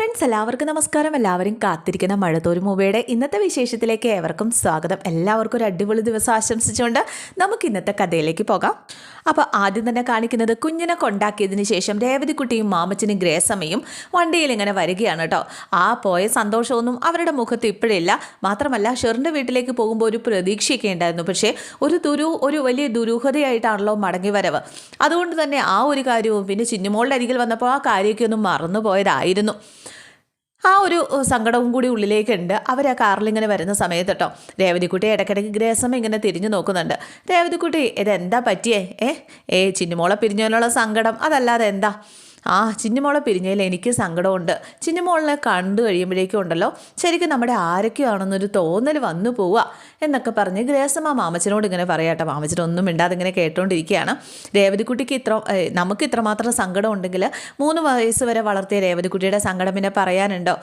Friends എല്ലാവർക്കും നമസ്കാരം. എല്ലാവരും കാത്തിരിക്കുന്ന മഴത്തോരു മൂവയുടെ ഇന്നത്തെ വിശേഷത്തിലേക്ക് ഏവർക്കും സ്വാഗതം. എല്ലാവർക്കും ഒരു അടിപൊളി ദിവസം ആശംസിച്ചുകൊണ്ട് നമുക്ക് ഇന്നത്തെ കഥയിലേക്ക് പോകാം. അപ്പോൾ ആദ്യം തന്നെ കാണിക്കുന്നത് കുഞ്ഞിനെ കൊണ്ടാക്കിയതിന് ശേഷം രേവതിക്കുട്ടിയും മാമച്ചനും ഗ്രേസമ്മയും വണ്ടിയിൽ ഇങ്ങനെ വരികയാണ് കേട്ടോ. ആ പോയ സന്തോഷമൊന്നും അവരുടെ മുഖത്ത് ഇപ്പോഴില്ല. മാത്രമല്ല ഷെറിന്റെ വീട്ടിലേക്ക് പോകുമ്പോൾ ഒരു പ്രതീക്ഷയൊക്കെ ഉണ്ടായിരുന്നു. പക്ഷേ ഒരു ദുരു ഒരു വലിയ ദുരൂഹതയായിട്ടാണല്ലോ മടങ്ങി വരവ്. അതുകൊണ്ട് തന്നെ ആ ഒരു കാര്യവും പിന്നെ ചിന്നുമോളുടെ അരികിൽ വന്നപ്പോൾ ആ കാര്യമൊക്കെ ഒന്ന് മറന്നുപോയതായിരുന്നു. ആ ഒരു സങ്കടവും കൂടി ഉള്ളിലേക്കുണ്ട്. അവർ ആ കാറിൽ ഇങ്ങനെ വരുന്ന സമയത്ത് കേട്ടോ രേവതിക്കുട്ടി ഇടയ്ക്കിടയ്ക്ക് ഗ്രേസം ഇങ്ങനെ തിരിഞ്ഞു നോക്കുന്നുണ്ട്. രേവതിക്കുട്ടി ഇതെന്താ പറ്റിയേ? ഏ? ഏ ചിന്നുമോളെ പിരിഞ്ഞതിനുള്ള സങ്കടം. അതല്ലാതെ എന്താ? ആ ചിന്നുമോളെ പിരിഞ്ഞതിൽ എനിക്ക് സങ്കടമുണ്ട്. ചിന്നുമോളിനെ കണ്ടു കഴിയുമ്പോഴേക്കും ഉണ്ടല്ലോ ശരിക്കും നമ്മുടെ ആരൊക്കെയാണെന്നൊരു തോന്നൽ വന്നു പോവുക എന്നൊക്കെ പറഞ്ഞ് ഗ്രേസമ്മ മാമച്ചനോട് ഇങ്ങനെ പറയാട്ടെ. മാമച്ചനൊന്നും മിണ്ടാതെ ഇങ്ങനെ കേട്ടോണ്ടിരിക്കുകയാണ്. രേവതിക്കുട്ടിക്ക് ഇത്ര നമുക്ക് ഇത്രമാത്രം സങ്കടം ഉണ്ടെങ്കിൽ മൂന്ന് വയസ്സ് വരെ വളർത്തിയ രേവതിക്കുട്ടിയുടെ സങ്കടം പിന്നെ പറയാനുണ്ടോ?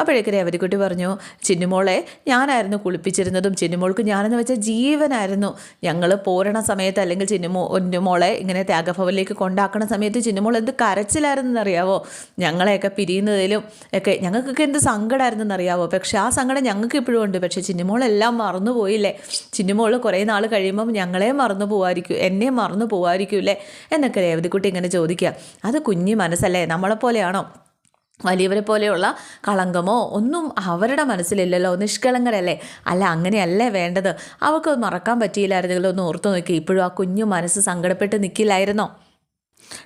അപ്പോഴേക്ക് രേവതിക്കുട്ടി പറഞ്ഞു ചിന്നുമോളെ ഞാനായിരുന്നു കുളിപ്പിച്ചിരുന്നതും ചിന്നുമോൾക്ക് ഞാനെന്ന് വെച്ചാൽ ജീവനായിരുന്നു. ഞങ്ങൾ പോരണ സമയത്ത് അല്ലെങ്കിൽ ചിന്നുമോ ഒന്നുമോളെ ഇങ്ങനെ ത്യാഗഭവനിലേക്ക് കൊണ്ടാക്കുന്ന സമയത്ത് ചിന്നുമോൾ എന്ത് കരച്ചിലായിരുന്നെന്നറിയാവോ ഞങ്ങളെയൊക്കെ പിരിയുന്നതിലും ഒക്കെ ഞങ്ങൾക്കൊക്കെ എന്ത് സങ്കടമായിരുന്നെന്നറിയാവോ പക്ഷെ ആ സങ്കടം ഞങ്ങൾക്ക് ഇപ്പോഴും ഉണ്ട്. പക്ഷെ ചിന്നുമോളെല്ലാം മറന്നു പോയില്ലേ ചിന്നുമോൾ കുറേ നാൾ കഴിയുമ്പം ഞങ്ങളെ മറന്നു പോവായിരിക്കും എന്നെ മറന്നു പോവായിരിക്കൂലേ എന്നൊക്കെ രേവതിക്കുട്ടി ഇങ്ങനെ ചോദിക്കുക. അത് കുഞ്ഞു മനസ്സല്ലേ? നമ്മളെപ്പോലെയാണോ? വലിയവരെ പോലെയുള്ള കളങ്കമോ? ഒന്നും അവരുടെ മനസ്സിലില്ലല്ലോ. നിഷ്കളങ്കരല്ലേ? അല്ല അങ്ങനെയല്ലേ വേണ്ടത്? അവൾക്ക് മറക്കാൻ പറ്റിയില്ലായിരുന്നെങ്കിലും ഒന്ന് ഓർത്തു നോക്കി. ഇപ്പോഴും ആ കുഞ്ഞു മനസ്സ് സങ്കടപ്പെട്ട് നിൽക്കില്ലായിരുന്നോ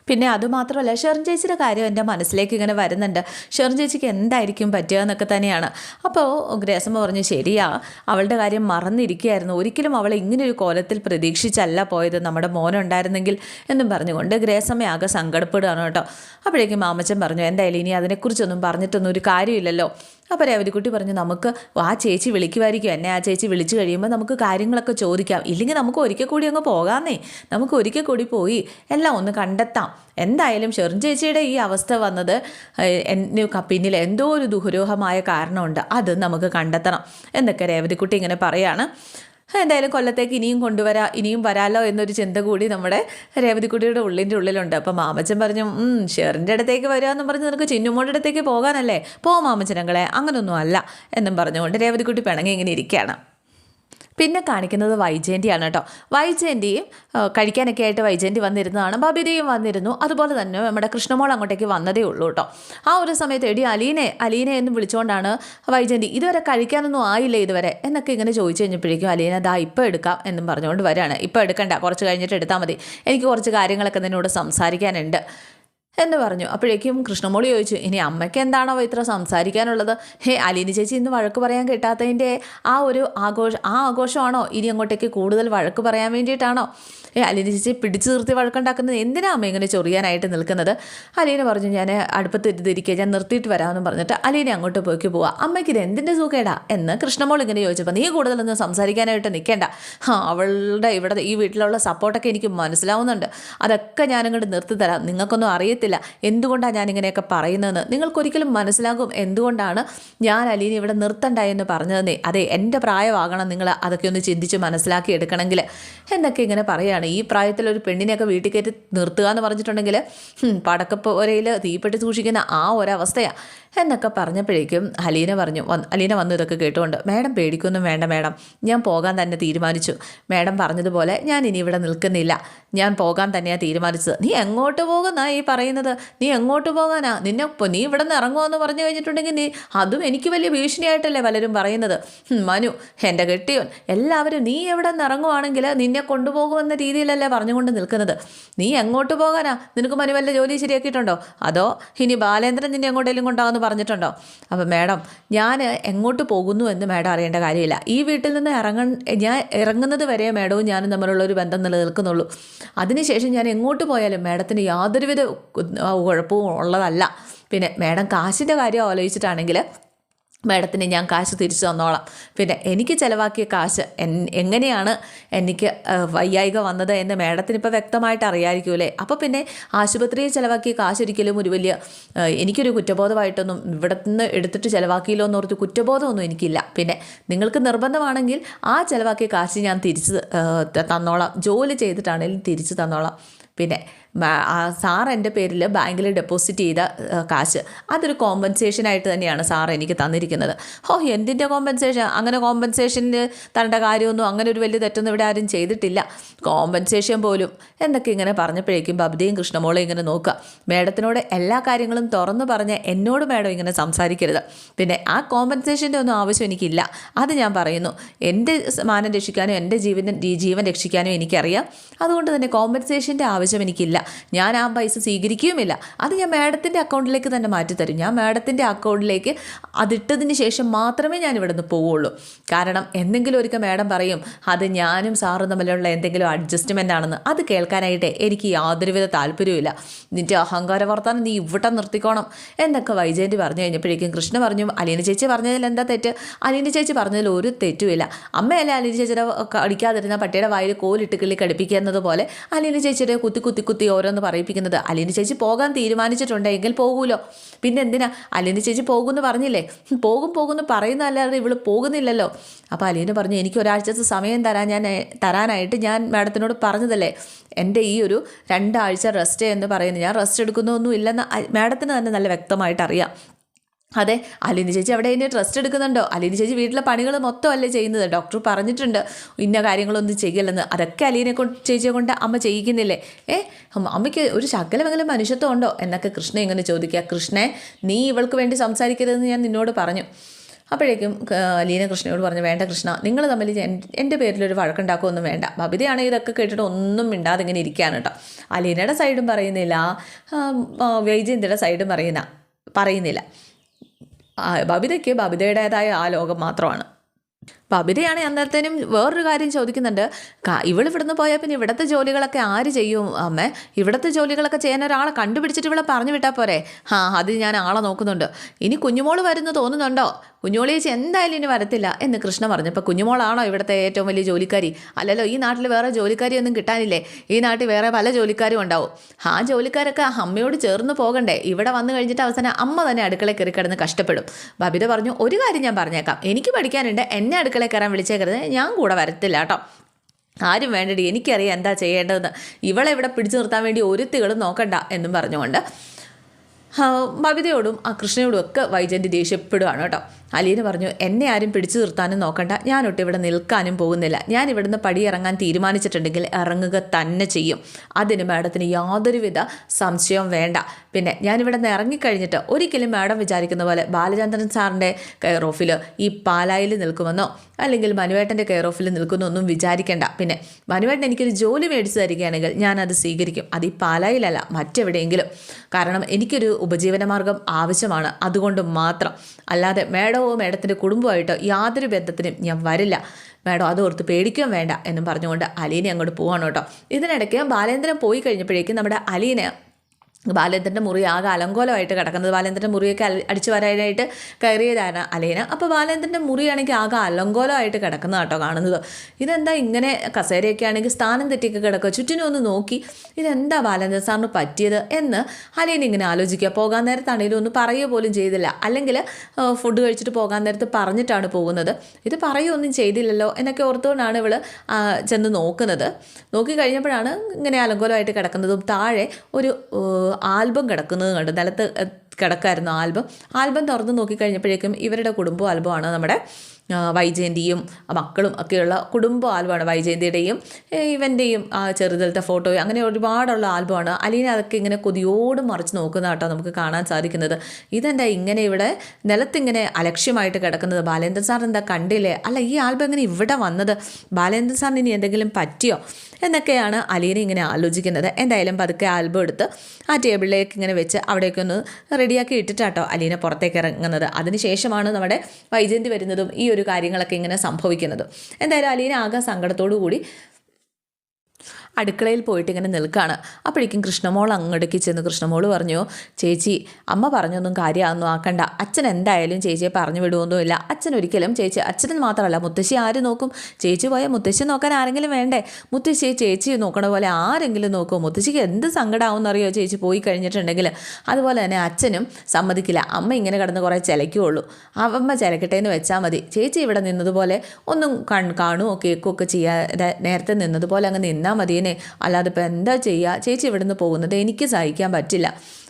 പിന്നെ അതുമാത്രമല്ല ഷെറിൻ ചേച്ചിയുടെ കാര്യം എന്റെ മനസ്സിലേക്ക് ഇങ്ങനെ വരുന്നുണ്ട്. ഷെറിൻ ചേച്ചിക്ക് എന്തായിരിക്കും പറ്റുക എന്നൊക്കെ തന്നെയാണ്. അപ്പോൾ ഗ്രേസമ്മ പറഞ്ഞു ശരിയാ അവളുടെ കാര്യം മറന്നിരിക്കുകയായിരുന്നു. ഒരിക്കലും അവൾ ഇങ്ങനെ ഒരു കോലത്തിൽ പ്രതീക്ഷിച്ചല്ല പോയത്. നമ്മുടെ മോനുണ്ടായിരുന്നെങ്കിൽ എന്നും പറഞ്ഞുകൊണ്ട് ഗ്രേസമ്മ ആകെ സങ്കടപ്പെടുകയാണ് കേട്ടോ. അപ്പോഴേക്കും മാമച്ചൻ പറഞ്ഞു എന്തായാലും ഇനി അതിനെക്കുറിച്ചൊന്നും പറഞ്ഞിട്ടൊന്നും ഒരു കാര്യമില്ലല്ലോ. അപ്പോൾ രേവതിക്കുട്ടി പറഞ്ഞു നമുക്ക് ആ ചേച്ചി വിളിക്കുമായിരിക്കും. എന്നെ ആ ചേച്ചി വിളിച്ചു കഴിയുമ്പോൾ നമുക്ക് കാര്യങ്ങളൊക്കെ ചോദിക്കാം. ഇല്ലെങ്കിൽ നമുക്ക് ഒരിക്കൽ കൂടി അങ്ങ് പോകാമെന്നേ നമുക്ക് ഒരിക്കൽ കൂടി പോയി എല്ലാം ഒന്ന് കണ്ടെത്താം. എന്തായാലും ഷെറിൻ ചേച്ചിയുടെ ഈ അവസ്ഥ വന്നത് എന്റെ പിന്നിൽ എന്തോ ഒരു ദുരൂഹമായ കാരണമുണ്ട്. അത് നമുക്ക് കണ്ടെത്തണം. എന്നൊക്കെ രേവതിക്കുട്ടി ഇങ്ങനെ പറയാണ്. എന്തായാലും കൊല്ലത്തേക്ക് ഇനിയും കൊണ്ടുവരാ ഇനിയും വരാലോ എന്നൊരു ചിന്ത കൂടി നമ്മുടെ രേവതിക്കുട്ടിയുടെ ഉള്ളിന്റെ ഉള്ളിലുണ്ട്. അപ്പം മാമച്ചൻ പറഞ്ഞു "ഉം, ഷെറിന്റെ അടുത്തേക്ക് വരാമെന്നും പറഞ്ഞ് നിനക്ക് ചിന്നുമോളുടെ അടുത്തേക്ക് പോകാനല്ലേ? പോ മാമച്ചനങ്ങളെ അങ്ങനൊന്നും അല്ല എന്നും പറഞ്ഞുകൊണ്ട് രേവതിക്കുട്ടി പിണങ്ങി ഇങ്ങനെ ഇരിക്കുകയാണ്. പിന്നെ കാണിക്കുന്നത് വൈജയന്തിയാണ് കേട്ടോ. വൈജയന്തിയും കഴിക്കാനൊക്കെ ആയിട്ട് വൈജയന്തി വന്നിരുന്നതാണ്. ബബിതയും വന്നിരുന്നു. അതുപോലെ തന്നെ നമ്മുടെ കൃഷ്ണമോൾ അങ്ങോട്ടേക്ക് വന്നതേ ഉള്ളൂ കേട്ടോ. ആ ഒരു സമയത്ത് എടി അലീനെ അലീനെ എന്ന് വിളിച്ചുകൊണ്ടാണ് വൈജയന്തി ഇതുവരെ കഴിക്കാനൊന്നും ആയില്ല ഇതുവരെ? എന്നൊക്കെ ഇങ്ങനെ ചോദിച്ചു കഴിഞ്ഞപ്പോഴേക്കും അലീന ദാ ഇപ്പോൾ എടുക്കാം എന്നും പറഞ്ഞുകൊണ്ട് വരികയാണ് ഇപ്പോൾ എടുക്കണ്ട. കുറച്ച് കഴിഞ്ഞിട്ട് എടുത്താൽ മതി. എനിക്ക് കുറച്ച് കാര്യങ്ങളൊക്കെ നിന്നോട് സംസാരിക്കാനുണ്ട്. എന്ന് പറഞ്ഞു. അപ്പോഴേക്കും കൃഷ്ണമോളി ചോദിച്ചു ഇനി അമ്മയ്ക്ക് എന്താണോ ഇത്ര സംസാരിക്കാനുള്ളത്? ഹേ അലീനി ചേച്ചി ഇന്ന് വഴക്ക് പറയാൻ കിട്ടാത്തതിന്റെ ആ ഒരു ആഘോഷ ആ ആഘോഷമാണോ? ഇനി അങ്ങോട്ടേക്ക് കൂടുതൽ വഴക്ക് പറയാൻ വേണ്ടിയിട്ടാണോ? ഏ അലീന ചേച്ചി പിടിച്ചു നിർത്തി വഴക്കുണ്ടാക്കുന്നത് എന്തിനാ അമ്മ ഇങ്ങനെ ചൊറിയാനായിട്ട് നിൽക്കുന്നത്? അലീന പറഞ്ഞു ഞാൻ അടുപ്പത്ത് ഇരുതിരിക്കുക ഞാൻ നിർത്തിയിട്ട് വരാമെന്ന് പറഞ്ഞിട്ട് അലീന അങ്ങോട്ട് പോയിക്ക് പോവാം. അമ്മയ്ക്ക് ഇത് എന്തിന്റെ സുഖേടാ? എന്ന് കൃഷ്ണമോൾ ഇങ്ങനെ ചോദിച്ചപ്പോൾ നീ കൂടുതലൊന്നും സംസാരിക്കാനായിട്ട് നിൽക്കേണ്ട. അവളുടെ ഇവിടെ ഈ വീട്ടിലുള്ള സപ്പോർട്ടൊക്കെ എനിക്ക് മനസ്സിലാവുന്നുണ്ട്. അതൊക്കെ ഞാനിങ്ങോട്ട് നിർത്തി തരാം നിങ്ങൾക്കൊന്നും അറിയത്തില്ല. എന്തുകൊണ്ടാണ് ഞാനിങ്ങനെയൊക്കെ പറയുന്നതെന്ന് നിങ്ങൾക്കൊരിക്കലും മനസ്സിലാകും എന്തുകൊണ്ടാണ് ഞാൻ അലീനെ ഇവിടെ നിർത്തണ്ട എന്ന് പറഞ്ഞതെന്നേ. അതെ എന്റെ പ്രായമാകണം നിങ്ങൾ അതൊക്കെ ഒന്ന് ചിന്തിച്ച് മനസ്സിലാക്കി എടുക്കണമെങ്കിൽ. എന്നൊക്കെ ഇങ്ങനെ പറയുകയാണ്. ഈ പ്രായത്തിൽ ഒരു പെണ്ണിനെയൊക്കെ വീട്ടിൽ കയറ്റി നിർത്തുക എന്ന് പറഞ്ഞിട്ടുണ്ടെങ്കിൽ പടക്കപ്പോരയിൽ തീപ്പെട്ടി സൂക്ഷിക്കുന്ന ആ ഒരവസ്ഥയാണ് എന്നൊക്കെ പറഞ്ഞപ്പോഴേക്കും അലീന പറഞ്ഞു വന്ന് അലീന വന്നു ഇതൊക്കെ കേട്ടുകൊണ്ട് മാഡം പേടിക്കൊന്നും വേണ്ട മാഡം ഞാൻ പോകാൻ തന്നെ തീരുമാനിച്ചു. മാഡം പറഞ്ഞതുപോലെ ഞാൻ ഇനി ഇവിടെ നിൽക്കുന്നില്ല. ഞാൻ പോകാൻ തന്നെയാണ് തീരുമാനിച്ചത്. നീ എങ്ങോട്ട് പോകുന്നാ ഈ പറയുന്നത്? നീ എങ്ങോട്ട് പോകാനാ? നിന്നെ നീ ഇവിടെ നിന്ന് ഇറങ്ങുമെന്ന് പറഞ്ഞു കഴിഞ്ഞിട്ടുണ്ടെങ്കിൽ നീ അതും എനിക്ക് വലിയ ഭീഷണിയായിട്ടല്ലേ പലരും പറയുന്നത്? മനു എന്റെ കെട്ടിയോൻ എല്ലാവരും നീ എവിടെ നിന്ന് ഇറങ്ങുവാണെങ്കിൽ നിന്നെ കൊണ്ടുപോകുമെന്ന രീതിയിലല്ലേ പറഞ്ഞുകൊണ്ട് നിൽക്കുന്നത്. നീ എങ്ങോട്ട് പോകാനാ? നിനക്ക് മനു വല്ല ജോലി ശരിയാക്കിയിട്ടുണ്ടോ? അതോ ഇനി ബാലേന്ദ്രൻ നിന്നെ എങ്ങോട്ടേലും കൊണ്ടാകുമെന്ന് പറഞ്ഞിട്ടുണ്ടോ? അപ്പോൾ മാഡം ഞാൻ എങ്ങോട്ട് പോകുന്നു എന്ന് മാഡം അറിയേണ്ട കാര്യമില്ല. ഈ വീട്ടിൽ നിന്ന് ഇറങ്ങ ഞാൻ ഇറങ്ങുന്നത് വരെ മാഡവും ഞാനും തമ്മിലുള്ള ഒരു ബന്ധം നിലനിൽക്കുന്നുള്ളൂ. അതിനുശേഷം ഞാൻ എങ്ങോട്ട് പോയാലും മാഡത്തിന് യാതൊരുവിധ കുഴപ്പവും ഉള്ളതല്ല. പിന്നെ മാഡം കാശിന്റെ കാര്യം ആലോചിച്ചിട്ടാണെങ്കിൽ മാഡത്തിന് ഞാൻ കാശ് തിരിച്ചു തന്നോളാം. പിന്നെ എനിക്ക് ചിലവാക്കിയ കാശ് എങ്ങനെയാണ് എനിക്ക് വയ്യായിക വന്നത് എന്ന് മാഡത്തിന് ഇപ്പോൾ വ്യക്തമായിട്ട് അറിയാമായിരിക്കുമല്ലേ അപ്പോൾ പിന്നെ ആശുപത്രിയിൽ ചിലവാക്കിയ കാശ് ഒരിക്കലും ഒരു വലിയ എനിക്കൊരു കുറ്റബോധമായിട്ടൊന്നും ഇവിടെ നിന്ന് എടുത്തിട്ട് ചിലവാക്കിയില്ലോ എന്ന് ഓർത്ത് കുറ്റബോധമൊന്നും എനിക്കില്ല. പിന്നെ നിങ്ങൾക്ക് നിർബന്ധമാണെങ്കിൽ ആ ചിലവാക്കിയ കാശ് ഞാൻ തിരിച്ച് തന്നോളാം. ജോലി ചെയ്തിട്ടാണെങ്കിലും തിരിച്ചു തന്നോളാം. പിന്നെ സാർ എന്റെ പേരിൽ ബാങ്കിൽ ഡെപ്പോസിറ്റ് ചെയ്ത കാശ്. അതൊരു കോമ്പൻസേഷനായിട്ട് തന്നെയാണ് സാർ എനിക്ക് തന്നിരിക്കുന്നത്. ഓ എന്തിന്റെ കോമ്പൻസേഷൻ അങ്ങനെ കോമ്പൻസേഷന് തരേണ്ട കാര്യമൊന്നും അങ്ങനെ ഒരു വലിയ തെറ്റൊന്നും ഇവിടെ ആരും ചെയ്തിട്ടില്ല. കോമ്പൻസേഷൻ പോലും. എന്നൊക്കെ ഇങ്ങനെ പറഞ്ഞപ്പോഴേക്കും ബബ്ദയും കൃഷ്ണമോളെ ഇങ്ങനെ നോക്കുക. മേഡത്തിനോട് എല്ലാ കാര്യങ്ങളും തുറന്നു പറഞ്ഞ് എന്നോട് മേഡം ഇങ്ങനെ സംസാരിക്കരുത്. പിന്നെ ആ കോമ്പൻസേഷന്റെ ഒന്നും ആവശ്യം എനിക്കില്ല. അത് ഞാൻ പറയുന്നു. എന്റെ മാനം രക്ഷിക്കാനും എന്റെ ജീവൻ ജീവൻ രക്ഷിക്കാനും എനിക്കറിയാം. അതുകൊണ്ട് തന്നെ കോമ്പൻസേഷന്റെ ആവശ്യം എനിക്കില്ല. ഞാൻ ആ പൈസ സ്വീകരിക്കുകയുമില്ല. അത് ഞാൻ മാഡത്തിന്റെ അക്കൗണ്ടിലേക്ക് തന്നെ മാറ്റിത്തരും. ഞാൻ മാഡത്തിന്റെ അക്കൗണ്ടിലേക്ക് അതിട്ടതിന് ശേഷം മാത്രമേ ഞാൻ ഇവിടെ നിന്ന് പോവുള്ളൂ. കാരണം എന്തെങ്കിലും ഒരിക്കൽ മാഡം പറയും അത് ഞാനും സാറും തമ്മിലുള്ള എന്തെങ്കിലും അഡ്ജസ്റ്റ്മെന്റ് ആണെന്ന്. അത് കേൾക്കാനായിട്ട് എനിക്ക് യാതൊരുവിധ താല്പര്യവുമില്ല. നിന്റെ അഹങ്കാര വർത്താനം നീ ഇവിടെ നിർത്തിക്കോണം എന്നൊക്കെ വൈജയന്തി പറഞ്ഞു കഴിഞ്ഞപ്പോഴേക്കും കൃഷ്ണ പറഞ്ഞു അലീന ചേച്ചി പറഞ്ഞതിൽ എന്താ തെറ്റ്? അലീന ചേച്ചി പറഞ്ഞതിൽ ഒരു തെറ്റുമില്ല. അമ്മയല്ലേ അലീന ചേച്ചിയുടെ അടിക്കാതിരുന്ന പട്ടിയുടെ വായിൽ കോലിട്ട് കിള്ളി കടിപ്പിക്കുന്നത് പോലെ അലീന ചേച്ചിയുടെ കുത്തി കുത്തി കുത്തി ഓരോന്ന് പറയിപ്പിക്കുന്നത്. അലിന് ചേച്ചി പോകാൻ തീരുമാനിച്ചിട്ടുണ്ട്. തീരുമാനിച്ചിട്ടുണ്ടെങ്കിൽ പോകൂലോ? പിന്നെ എന്തിനാ? അലിന് ചേച്ചി പോകുമെന്ന് പറഞ്ഞില്ലേ? പോകും പോകുമെന്ന് പറയുന്നതല്ലാതെ ഇവൾ പോകുന്നില്ലല്ലോ. അപ്പോൾ അലീന പറഞ്ഞു എനിക്ക് ഒരാഴ്ചത്തെ സമയം തരാൻ ഞാൻ തരാനായിട്ട് ഞാൻ മാഡത്തിനോട് പറഞ്ഞതല്ലേ? എന്റെ ഈ ഒരു രണ്ടാഴ്ച റെസ്റ്റ് എന്ന് പറയുന്നത് ഞാൻ റെസ്റ്റ് എടുക്കുന്നൊന്നും ഇല്ലെന്ന് മാഡത്തിന് തന്നെ നല്ല വ്യക്തമായിട്ട് അറിയാം. അതെ അലിനി ചേച്ചി അവിടെ ഇനി ട്രസ്റ്റ് എടുക്കുന്നുണ്ടോ? അലിനി ചേച്ചി വീട്ടിലെ പണികൾ മൊത്തം അല്ലേ ചെയ്യുന്നത്? ഡോക്ടർ പറഞ്ഞിട്ടുണ്ട് ഇന്ന കാര്യങ്ങളൊന്നും ചെയ്യല്ലെന്ന്. അതൊക്കെ അലീനെ കൊണ്ട് ചേച്ചിയെ കൊണ്ട് അമ്മ ചെയ്യിക്കുന്നില്ലേ? ഏ അമ്മയ്ക്ക് ഒരു ശകലമെങ്കിലും മനുഷ്യത്വം ഉണ്ടോ? എന്നൊക്കെ കൃഷ്ണ ഇങ്ങനെ ചോദിക്കുക. കൃഷ്ണെ നീ ഇവൾക്ക് വേണ്ടി സംസാരിക്കരുതെന്ന് ഞാൻ നിന്നോട് പറഞ്ഞു. അപ്പോഴേക്കും അലീന ലീന കൃഷ്ണയോട് പറഞ്ഞു വേണ്ട കൃഷ്ണ നിങ്ങൾ തമ്മിൽ എന്റെ പേരിലൊരു വഴക്കുണ്ടാക്കുമൊന്നും വേണ്ട. ബബിതയാണെങ്കിൽ ഇതൊക്കെ കേട്ടിട്ട് ഒന്നും മിണ്ടാതെ ഇങ്ങനെ ഇരിക്കുകയാണ് കേട്ടോ. അലീനയുടെ സൈഡും പറയുന്നില്ല. വൈജയന്തിയുടെ സൈഡും പറയുന്ന പറയുന്നില്ല. ബബിതയ്ക്ക് ബബിതയുടേതായ ആ ലോകം മാത്രമാണ്. ബബിതയാണ് അന്നേരത്തേനും വേറൊരു കാര്യം ചോദിക്കുന്നുണ്ട്. ഇവളിവിടുന്ന് പോയാൽ പിന്നെ ഇവിടുത്തെ ജോലികളൊക്കെ ആര് ചെയ്യും അമ്മേ? ഇവിടുത്തെ ജോലികളൊക്കെ ചെയ്യാൻ ഒരാളെ കണ്ടുപിടിച്ചിട്ട് ഇവളെ പറഞ്ഞു വിട്ടാൽ പോരെ? ആ അത് ഞാൻ ആളെ നോക്കുന്നുണ്ട്. ഇനി കുഞ്ഞുമോൾ വരുന്നു തോന്നുന്നുണ്ടോ? കുഞ്ഞുമോളി ചേച്ചി എന്തായാലും ഇനി വരത്തില്ല എന്ന് കൃഷ്ണ പറഞ്ഞു. ഇപ്പോൾ കുഞ്ഞുമോളാണോ ഇവിടുത്തെ ഏറ്റവും വലിയ ജോലിക്കാരി? അല്ലല്ലോ ഈ നാട്ടിൽ വേറെ ജോലിക്കാരിയൊന്നും കിട്ടാനില്ലേ? ഈ നാട്ടിൽ വേറെ പല ജോലിക്കാരും ഉണ്ടാവും. ആ ജോലിക്കാരൊക്കെ അമ്മയോട് ചേർന്ന് പോകണ്ടേ? ഇവിടെ വന്നു കഴിഞ്ഞിട്ട് അവസാനം അമ്മ തന്നെ അടുക്കളയിൽ കയറി കിടന്ന് കഷ്ടപ്പെടും. ബബിത പറഞ്ഞു ഒരു കാര്യം ഞാൻ പറഞ്ഞേക്കാം. എനിക്ക് പഠിക്കാനുണ്ട്. എന്നെ അടുക്കളയിൽ കയറാൻ വിളിച്ചേക്കരുത്. ഞാൻ കൂടെ വരത്തില്ല കേട്ടോ. ആരും വേണ്ടടി. എനിക്കറിയാം എന്താ ചെയ്യേണ്ടതെന്ന്. ഇവളെ ഇവിടെ പിടിച്ചു നിർത്താൻ വേണ്ടി ഒരുത്തികളും നോക്കണ്ട എന്നും പറഞ്ഞുകൊണ്ട് ബബിതയോടും ആ കൃഷ്ണയോടും ഒക്കെ വൈജയന്തി ദേഷ്യപ്പെടുവാണ് കേട്ടോ. അലീന പറഞ്ഞു എന്നെ ആരും പിടിച്ചു നിർത്താനും നോക്കണ്ട. ഞാനൊട്ട് ഇവിടെ നിൽക്കാനും പോകുന്നില്ല. ഞാൻ ഇവിടുന്ന് പടിയിറങ്ങാൻ തീരുമാനിച്ചിട്ടുണ്ടെങ്കിൽ ഇറങ്ങുക തന്നെ ചെയ്യും. അതിന് മാഡത്തിന് യാതൊരുവിധ സംശയവും വേണ്ട. പിന്നെ ഞാനിവിടെ നിന്ന് ഇറങ്ങിക്കഴിഞ്ഞിട്ട് ഒരിക്കലും മാഡം വിചാരിക്കുന്ന പോലെ ബാലചന്ദ്രൻ സാറിന്റെ കെയർ ഓഫിൽ ഈ പാലായിൽ നിൽക്കുമെന്നോ അല്ലെങ്കിൽ മനുവേട്ടന്റെ കെയർ ഓഫിൽ നിൽക്കുന്നൊന്നും വിചാരിക്കേണ്ട. പിന്നെ മനുവേട്ടൻ എനിക്കൊരു ജോലി മേടിച്ചു തരികയാണെങ്കിൽ ഞാനത് സ്വീകരിക്കും. അത് ഈ പാലായിലല്ല മറ്റെവിടെയെങ്കിലും. കാരണം എനിക്കൊരു ഉപജീവനമാർഗം ആവശ്യമാണ്. അതുകൊണ്ട് മാത്രം. അല്ലാതെ മേഡമോ മേഡത്തിന്റെ കുടുംബമായിട്ടോ യാതൊരു ബന്ധത്തിനും ഞാൻ വരില്ല. മേഡം ഓർത്ത് പേടിക്കുകയും വേണ്ട എന്നും പറഞ്ഞുകൊണ്ട് അലീനെ അങ്ങോട്ട് പോവാണ് കേട്ടോ. ഇതിനിടയ്ക്ക് ബാലേന്ദ്രൻ പോയി കഴിഞ്ഞപ്പോഴേക്കും നമ്മുടെ അലീനെ ബാലേന്ദ്രന്റെ മുറി ആകെ അലങ്കോലമായിട്ട് കിടക്കുന്നത്. ബാലേന്ദ്രന്റെ മുറിയൊക്കെ അടിച്ചു വരാനായിട്ട് കയറിയതാണ് അലേന. അപ്പോൾ ബാലേന്ദ്രന്റെ മുറിയാണെങ്കിൽ ആകെ അലങ്കോലമായിട്ട് കിടക്കുന്ന കേട്ടോ കാണുന്നത്. ഇതെന്താ ഇങ്ങനെ കസേരയൊക്കെ ആണെങ്കിൽ സ്ഥാനം തെറ്റിയൊക്കെ കിടക്കുക? ചുറ്റിനും ഒന്ന് നോക്കി. ഇതെന്താ ബാലേന്ദ്രൻ സാറിന് പറ്റിയത് എന്ന് അലേന ഇങ്ങനെ ആലോചിക്കുക. പോകാൻ നേരത്താണെങ്കിലും ഒന്ന് പറയുക പോലും ചെയ്തില്ല. അല്ലെങ്കിൽ ഫുഡ് കഴിച്ചിട്ട് പോകാൻ നേരത്ത് പറഞ്ഞിട്ടാണ് പോകുന്നത്. ഇത് പറയുകയൊന്നും ചെയ്തില്ലല്ലോ എന്നൊക്കെ ഓർത്തുകൊണ്ടാണ് ഇവൾ ചെന്ന് നോക്കുന്നത്. നോക്കി കഴിഞ്ഞപ്പോഴാണ് ഇങ്ങനെ അലങ്കോലമായിട്ട് കിടക്കുന്നതും താഴെ ഒരു ആൽബം കിടക്കുന്നത് കണ്ടു. നിലത്ത് കിടക്കായിരുന്നു ആൽബം. ആൽബം തുറന്ന് നോക്കിക്കഴിഞ്ഞപ്പോഴേക്കും ഇവരുടെ കുടുംബ ആൽബമാണ് നമ്മുടെ വൈജയന്തിയും മക്കളും ഒക്കെയുള്ള കുടുംബ ആൽബമാണ് വൈജയന്തിയുടെയും ഇവന്റെയും ആ ചെറുതിലത്തെ ഫോട്ടോയും അങ്ങനെ ഒരുപാടുള്ള ആൽബമാണ്. അലീന അതൊക്കെ ഇങ്ങനെ കൊതിയോട് മറിച്ച് നോക്കുന്ന കേട്ടോ നമുക്ക് കാണാൻ സാധിക്കുന്നത്. ഇതെന്താ ഇങ്ങനെ ഇവിടെ നിലത്തിങ്ങനെ അലക്ഷ്യമായിട്ട് കിടക്കുന്നത്? ബാലേന്ദ്രൻ സാർ എന്താ കണ്ടില്ലേ? അല്ല ഈ ആൽബം ഇങ്ങനെ ഇവിടെ വന്നത്? ബാലേന്ദ്രൻ സാറിന് ഇനി എന്തെങ്കിലും പറ്റിയോ? എന്നൊക്കെയാണ് അലീന ഇങ്ങനെ ആലോചിക്കുന്നത്. എന്തായാലും പതുക്കെ ആൽബം എടുത്ത് ആ ടേബിളിലേക്ക് ഇങ്ങനെ വെച്ച് അവിടേക്ക് ഒന്ന് റെഡിയാക്കി ഇട്ടിട്ടാട്ടോ അലീന പുറത്തേക്ക് ഇറങ്ങുന്നത്. അതിനുശേഷമാണ് നമ്മുടെ വൈജയന്തി വരുന്നതും ഈ കാര്യങ്ങളൊക്കെ ഇങ്ങനെ സംഭവിക്കുന്നത്. എന്തായാലും അലീന ആകെ സങ്കടത്തോടു കൂടി അടുക്കളയിൽ പോയിട്ട് ഇങ്ങനെ നിൽക്കുകയാണ് അപ്പോഴേക്കും കൃഷ്ണമോൾ അങ്ങോട്ടേക്ക് ചെന്ന് കൃഷ്ണമോൾ പറഞ്ഞു ചേച്ചി അമ്മ പറഞ്ഞൊന്നും കാര്യമൊന്നും ആക്കണ്ട. അച്ഛൻ എന്തായാലും ചേച്ചിയെ പറഞ്ഞു വിടുമൊന്നുമില്ല അച്ഛൻ ഒരിക്കലും ചേച്ചി അച്ഛനും മാത്രമല്ല മുത്തശ്ശി ആര് നോക്കും? ചേച്ചി പോയാൽ മുത്തശ്ശി നോക്കാൻ ആരെങ്കിലും വേണ്ടേ? മുത്തശ്ശിയെ ചേച്ചി നോക്കണ പോലെ ആരെങ്കിലും നോക്കുമോ മുത്തശ്ശിക്ക് എന്ത് സങ്കടമാവും അറിയോ ചേച്ചി പോയി കഴിഞ്ഞിട്ടുണ്ടെങ്കിൽ? അതുപോലെ തന്നെ അച്ഛനും സമ്മതിക്കില്ല. അമ്മ ഇങ്ങനെ കിടന്ന് കുറേ ചിലയ്ക്കുള്ളൂ. അമ്മ ചിലക്കട്ടെ എന്ന് വെച്ചാൽ മതി. ചേച്ചി ഇവിടെ നിന്നതുപോലെ ഒന്നും കാണുമോ കേൾക്കുകയൊക്കെ ചെയ്യാതെ നേരത്തെ നിന്നതുപോലെ അങ്ങ് നിന്നാൽ മതിയെന്നേ തന്നെ. അല്ലാതെ ഇപ്പം എന്താ ചെയ്യുക ചേച്ചി ഇവിടുന്ന് പോകുന്നത്? എനിക്ക് സഹിക്കാൻ പറ്റില്ല.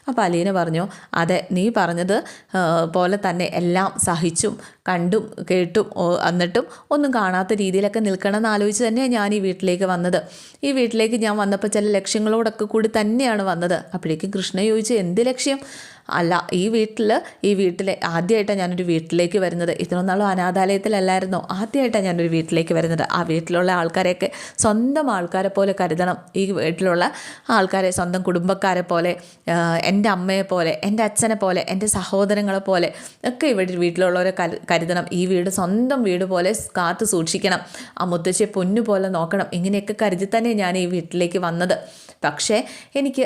അപ്പോൾ അലീന പറഞ്ഞു അതെ നീ പറഞ്ഞത് പോലെ തന്നെ എല്ലാം സഹിച്ചും കണ്ടും കേട്ടും എന്നിട്ടും ഒന്നും കാണാത്ത രീതിയിലൊക്കെ നിൽക്കണം എന്ന് ആലോചിച്ച് തന്നെയാണ് ഞാൻ ഈ വീട്ടിലേക്ക് വന്നത്. ഈ വീട്ടിലേക്ക് ഞാൻ വന്നപ്പോൾ ചില ലക്ഷ്യങ്ങളോടൊക്കെ കൂടി തന്നെയാണ് വന്നത്. അപ്പോഴേക്കും കൃഷ്ണ ചോദിച്ചു എന്ത് ലക്ഷ്യം? അല്ല ഈ വീട്ടിൽ ഈ വീട്ടിലെ ആദ്യമായിട്ടാണ് ഞാനൊരു വീട്ടിലേക്ക് വരുന്നത്. ഇത്രയും നാളും അനാഥാലയത്തിലല്ലായിരുന്നോ? ആദ്യമായിട്ടാണ് ഞാനൊരു വീട്ടിലേക്ക് വരുന്നത്. ആ വീട്ടിലുള്ള ആൾക്കാരെയൊക്കെ സ്വന്തം ആൾക്കാരെ പോലെ കരുതണം. ഈ വീട്ടിലുള്ള ആൾക്കാരെ സ്വന്തം കുടുംബക്കാരെ പോലെ എന്റെ അമ്മയെ പോലെ എന്റെ അച്ഛനെ പോലെ എന്റെ സഹോദരങ്ങളെ പോലെ ഒക്കെ ഇവിടെ വീട്ടിലുള്ളവരെ കരു- കരുതണം. ഈ വീട് സ്വന്തം വീട് പോലെ കാത്തു സൂക്ഷിക്കണം. ആ മുത്തശ്ശിയെ പൊന്നു പോലെ നോക്കണം. ഇങ്ങനെയൊക്കെ കരുതി തന്നെ ഞാൻ ഈ വീട്ടിലേക്ക് വന്നത്. പക്ഷേ എനിക്ക്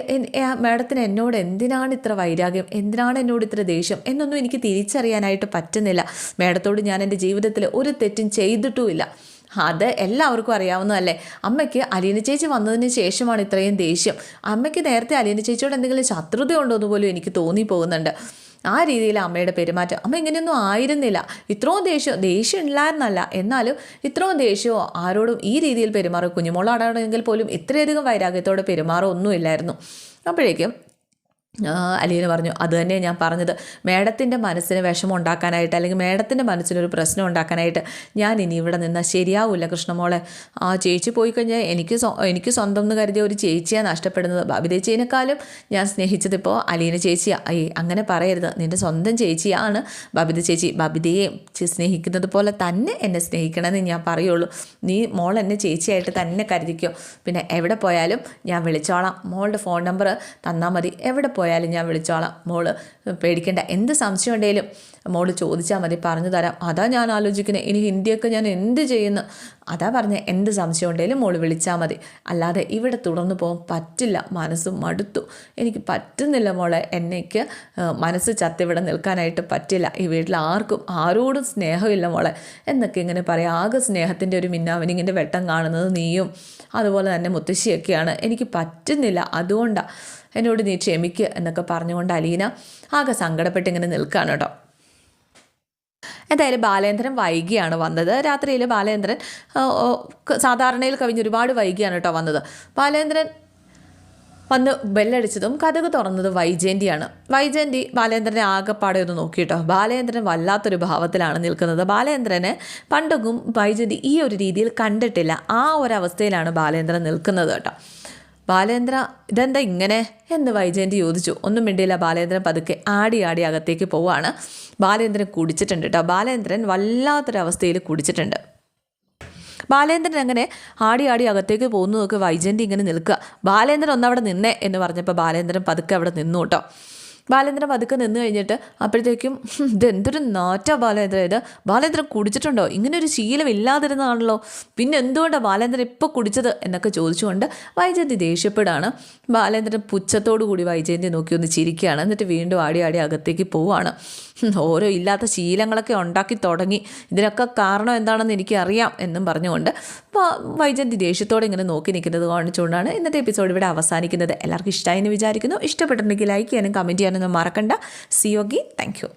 മാഡത്തിന് എന്നോട് എന്തിനാണ് ഇത്ര വൈരാഗ്യം? എന്തിനാണ് എന്നോട് ഇത്ര ദേഷ്യം? എന്നൊന്നും എനിക്ക് തിരിച്ചറിയാനായിട്ട് പറ്റുന്നില്ല. മാഡത്തോട് ഞാൻ എന്റെ ജീവിതത്തിൽ ഒരു തെറ്റും ചെയ്തിട്ടുമില്ല. അത് എല്ലാവർക്കും അറിയാവുന്നതല്ലേ? അമ്മയ്ക്ക് അലീന ചേച്ചി വന്നതിന് ശേഷമാണ് ഇത്രയും ദേഷ്യം. അമ്മയ്ക്ക് നേരത്തെ അലീന ചേച്ചിയോട് എന്തെങ്കിലും ശത്രുത ഉണ്ടോ എന്ന് പോലും എനിക്ക് തോന്നിപ്പോകുന്നുണ്ട്. ആ രീതിയിൽ അമ്മയുടെ പെരുമാറ്റം. അമ്മ ഇങ്ങനെയൊന്നും ആയിരുന്നില്ല. ഇത്രയും ദേഷ്യം ദേഷ്യം ഉണ്ടായിരുന്നല്ല എന്നാലും ഇത്രയും ദേഷ്യമോ ആരോടും ഈ രീതിയിൽ പെരുമാറും? കുഞ്ഞുമോളാണെങ്കിൽ പോലും ഇത്രയധികം വൈരാഗ്യത്തോടെ പെരുമാറൊന്നുമില്ലായിരുന്നു അപ്പോഴേക്കും അലീന പറഞ്ഞു അത് തന്നെ ഞാൻ പറഞ്ഞത്. മേഡത്തിന്റെ മനസ്സിന് വിഷമം ഉണ്ടാക്കാനായിട്ട് അല്ലെങ്കിൽ മേഡത്തിന്റെ മനസ്സിനൊരു പ്രശ്നം ഉണ്ടാക്കാനായിട്ട് ഞാൻ ഇനി ഇവിടെ നിന്നാൽ ശരിയാവില്ല കൃഷ്ണമോളെ ആ ചേച്ചി പോയി കഴിഞ്ഞാൽ എനിക്ക് എനിക്ക് സ്വന്തം എന്ന് കരുതിയ ഒരു ചേച്ചിയാണ് നഷ്ടപ്പെടുന്നത്. ബബിത ചേച്ചിനേക്കാളും ഞാൻ സ്നേഹിച്ചതിപ്പോൾ അലീന ചേച്ചിയാണ് അയ്യേ അങ്ങനെ പറയരുത്. നിന്റെ സ്വന്തം ചേച്ചിയാണ് ബബിത ചേച്ചി. ബബിതയെ സ്നേഹിക്കുന്നത് പോലെ തന്നെ എന്നെ സ്നേഹിക്കണമെന്ന് ഞാൻ പറയുള്ളൂ. നീ മോൾ എന്നെ ചേച്ചിയായിട്ട് തന്നെ കരുതിക്കോ. പിന്നെ എവിടെ പോയാലും ഞാൻ വിളിച്ചോളാം. മോളുടെ ഫോൺ നമ്പർ തന്നാൽ മതി. എവിടെ പോയാലും ഞാൻ വിളിച്ചോളാം. മോൾ പേടിക്കേണ്ട. എന്ത് സംശയം ഉണ്ടെങ്കിലും മോൾ ചോദിച്ചാൽ മതി പറഞ്ഞു തരാം. അതാ ഞാൻ ആലോചിക്കുന്നത് ഇനി ഹിന്ദിയൊക്കെ ഞാൻ എന്ത് ചെയ്യുന്നു? അതാ പറഞ്ഞ എന്ത് സംശയം ഉണ്ടെങ്കിലും മോൾ വിളിച്ചാൽ മതി. അല്ലാതെ ഇവിടെ തുടർന്ന് പോകാൻ പറ്റില്ല. മനസ്സ് മടുത്തു. എനിക്ക് പറ്റുന്നില്ല മോളെ. എന്നേക്ക് മനസ്സ് ചത്തിവിടെ നിൽക്കാനായിട്ട് പറ്റില്ല. ഈ വീട്ടിൽ ആർക്കും ആരോടും സ്നേഹമില്ല മോളെ. എന്നൊക്കെ ഇങ്ങനെ പറയാം. ആകെ സ്നേഹത്തിന്റെ ഒരു മിന്നാമിനിങ്ങിന്റെ വെട്ടം കാണുന്നത് നീയും അതുപോലെ തന്നെ മുത്തശ്ശിയൊക്കെയാണ്. എനിക്ക് പറ്റുന്നില്ല. അതുകൊണ്ടാണ് എന്നോട് നീ ക്ഷമിക്കുക എന്നൊക്കെ പറഞ്ഞുകൊണ്ട് അലീന ആകെ സങ്കടപ്പെട്ട് ഇങ്ങനെ നിൽക്കുകയാണ് കേട്ടോ. എന്തായാലും ബാലേന്ദ്രൻ വൈകിയാണ് വന്നത്. രാത്രിയിൽ ബാലേന്ദ്രൻ സാധാരണയിൽ കവിഞ്ഞ് ഒരുപാട് വൈകിയാണ് കേട്ടോ വന്നത്. ബാലേന്ദ്രൻ വന്ന് ബെല്ലടിച്ചതും കഥക് തുറന്നത് വൈജയന്തിയാണ്. വൈജയന്തി ബാലേന്ദ്രനെ ആകെപ്പാടെ ഒന്ന് നോക്കിയിട്ടോ ബാലേന്ദ്രൻ വല്ലാത്തൊരു ഭാവത്തിലാണ് നിൽക്കുന്നത്. ബാലേന്ദ്രനെ പണ്ടൊന്നും വൈജയന്തി ഈ ഒരു രീതിയിൽ കണ്ടിട്ടില്ല. ആ ഒരു അവസ്ഥയിലാണ് ബാലേന്ദ്രൻ നിൽക്കുന്നത് കേട്ടോ. ബാലേന്ദ്ര ഇതെന്താ ഇങ്ങനെ എന്ന് വൈജയന്തി ചോദിച്ചു. ഒന്നും മിണ്ടിയില്ല ബാലേന്ദ്രൻ പതുക്കെ ആടി ആടി അകത്തേക്ക് പോവാണ്. ബാലേന്ദ്രൻ കുടിച്ചിട്ടുണ്ട് കേട്ടോ ബാലേന്ദ്രൻ വല്ലാത്തൊരവസ്ഥയിൽ കുടിച്ചിട്ടുണ്ട്. ബാലേന്ദ്രൻ അങ്ങനെ ആടി ആടി അകത്തേക്ക് പോകുന്നതൊക്കെ വൈജയന്തി ഇങ്ങനെ നിൽക്കുക. ബാലേന്ദ്രൻ ഒന്നവിടെ നിന്നേ എന്ന് പറഞ്ഞപ്പോൾ ബാലേന്ദ്രൻ പതുക്കെ അവിടെ നിന്നു കേട്ടോ ബാലേന്ദ്രൻ പതുക്കെ നിന്ന് കഴിഞ്ഞിട്ട് അപ്പോഴത്തേക്കും ഇതെന്തൊരു നാറ്റ ബാലേന്ദ്രൻ ഇത്. ബാലേന്ദ്രൻ കുടിച്ചിട്ടുണ്ടോ? ഇങ്ങനെ ഒരു ശീലം ഇല്ലാതിരുന്നതാണല്ലോ പിന്നെ എന്തുകൊണ്ടാണ് ബാലേന്ദ്രൻ ഇപ്പോൾ കുടിച്ചത് എന്നൊക്കെ ചോദിച്ചുകൊണ്ട് വൈജയന്തി ദേഷ്യപ്പെടാണ്. ബാലേന്ദ്രൻ പുച്ഛത്തോടു കൂടി വൈജയന്തി നോക്കി ഒന്ന് ചിരിക്കുകയാണ്. എന്നിട്ട് വീണ്ടും ആടി ആടി അകത്തേക്ക് പോവുകയാണ് ഓരോ ഇല്ലാത്ത ശീലങ്ങളൊക്കെ ഉണ്ടാക്കി തുടങ്ങി. ഇതിനൊക്കെ കാരണം എന്താണെന്ന് എനിക്കറിയാം എന്നും പറഞ്ഞുകൊണ്ട് വ- വൈജയന്തി ദേഷ്യത്തോടെ ഇങ്ങനെ നോക്കി നിൽക്കുന്നത് കാണിച്ചുകൊണ്ടാണ് ഇന്നത്തെ എപ്പിസോഡ് ഇവിടെ അവസാനിക്കുന്നത്. എല്ലാവർക്കും ഇഷ്ടമായി എന്ന് വിചാരിക്കുന്നു. ഇഷ്ടപ്പെട്ടിട്ടുണ്ടെങ്കിൽ ലൈക്ക് ചെയ്യാനും കമന്റ് ചെയ്യാനൊന്നും മറക്കണ്ട. C Yogi thank you